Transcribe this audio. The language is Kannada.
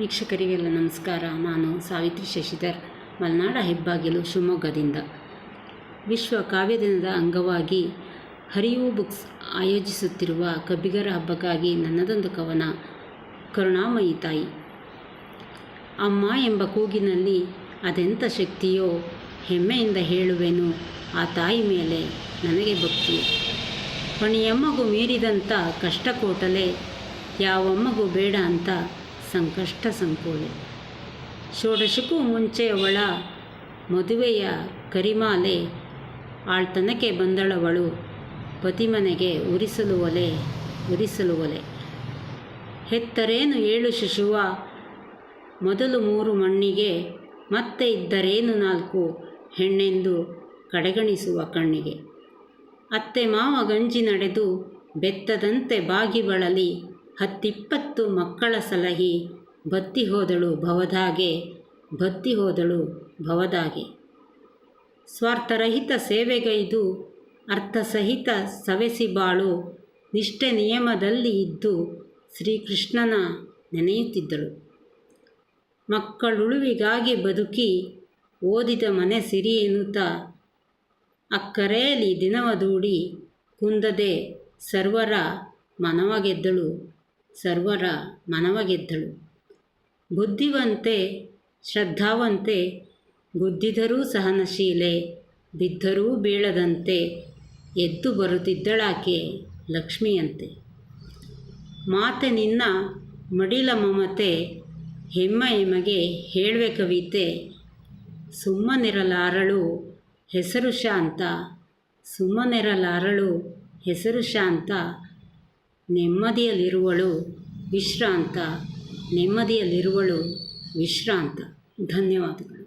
ವೀಕ್ಷಕರಿಗೆಲ್ಲ ನಮಸ್ಕಾರ. ನಾನು ಸಾವಿತ್ರಿ ಶಶಿಧರ್, ಮಲೆನಾಡ ಹೆಬ್ಬಾಗಿಲು ಶಿವಮೊಗ್ಗದಿಂದ. ವಿಶ್ವ ಕಾವ್ಯ ದಿನದ ಅಂಗವಾಗಿ ಹರಿವು ಬುಕ್ಸ್ ಆಯೋಜಿಸುತ್ತಿರುವ ಕಬ್ಬಿಗರ ಹಬ್ಬಕ್ಕಾಗಿ ನನ್ನದೊಂದು ಕವನ, ಕರುಣಾಮಯಿ ತಾಯಿ ಅಮ್ಮ ಎಂಬ ಕೂಗಿನಲ್ಲಿ ಅದೆಂಥ ಶಕ್ತಿಯೋ ಹೆಮ್ಮೆಯಿಂದ ಹೇಳುವೆನು ಆ ತಾಯಿ ಮೇಲೆ ನನಗೆ ಭಕ್ತಿ. ಪಣಿಯಮ್ಮಗೂ ಮೀರಿದಂಥ ಕಷ್ಟ ಕೋಟಲೆ ಯಾವಮ್ಮಗೂ ಬೇಡ ಅಂತ ಸಂಕಷ್ಟ ಸಂಕೋಲೆ ಷೋಡಶಕ್ಕೂ ಮುಂಚೆ ಅವಳ ಮದುವೆಯ ಕರಿಮಾಲೆ ಆಳ್ತನಕ್ಕೆ ಬಂದಳವಳು. ಪತಿಮನೆಗೆ ಉರಿಸಲು ಒಲೆ ಉರಿಸಲು ಒಲೆ. ಹೆತ್ತರೇನು ಏಳು ಶಿಶುವ? ಮೊದಲು ಮೂರು ಮಣ್ಣಿಗೆ ಮತ್ತೆ ಇದ್ದರೇನು ನಾಲ್ಕು? ಹೆಣ್ಣೆಂದು ಕಡೆಗಣಿಸುವ ಕಣ್ಣಿಗೆ. ಅತ್ತೆ ಮಾವ ಗಂಜಿ ನಡೆದು ಬೆತ್ತದಂತೆ ಬಾಗಿ ಬಳಲಿ. ಹತ್ತಿಪ್ಪತ್ತು ಮಕ್ಕಳ ಸಲಹಿ. ಬತ್ತಿ ಹೋದಳು ಭವದಾಗೆ, ಬತ್ತಿ ಹೋದಳು ಭವದಾಗೆ. ಸ್ವಾರ್ಥರಹಿತ ಸೇವೆಗೈದು, ಅರ್ಥಸಹಿತ ಸವೆಸಿ ಬಾಳು. ನಿಷ್ಠೆ ನಿಯಮದಲ್ಲಿ ಇದ್ದು ಶ್ರೀಕೃಷ್ಣನ ನೆನೆಯುತ್ತಿದ್ದಳು. ಮಕ್ಕಳುಳುವಿಗಾಗಿ ಬದುಕಿ ಓದಿದ ಮನೆ ಸಿರಿ ಎನ್ನುತ್ತ ಅಕ್ಕರೆಯಲ್ಲಿ ದಿನವದೂಡಿ ಕುಂದದೆ ಸರ್ವರ ಮನವ ಗೆದ್ದಳು ಸರ್ವರ ಮನವ ಗೆದ್ದಳು ಬುದ್ಧಿವಂತೆ, ಶ್ರದ್ಧಾವಂತೆ ಗುದ್ದಿದರೂ ಸಹನಶೀಲೆ ಬಿದ್ದರೂ ಬೀಳದಂತೆ, ಎದ್ದು ಬರುತ್ತಿದ್ದಳಾಕೆ ಲಕ್ಷ್ಮಿಯಂತೆ. ಮಾತೆ ನಿನ್ನ ಮಡಿಲ ಮಮತೆ, ಹೆಮ್ಮ ಎಮಗೆ ಹೇಳುವೆ ಕವಿತೆ, ಸುಮ್ಮನಿರಲಾರಳು ಹೆಸರು ಶಾಂತ ಸುಮ್ಮನಿರಲಾರಳು ಹೆಸರು ಶಾಂತ ನೆಮ್ಮದಿಯಲ್ಲಿರುವಳು ವಿಶ್ರಾಂತ. ನೆಮ್ಮದಿಯಲ್ಲಿರುವಳು ವಿಶ್ರಾಂತ. ಧನ್ಯವಾದಗಳು.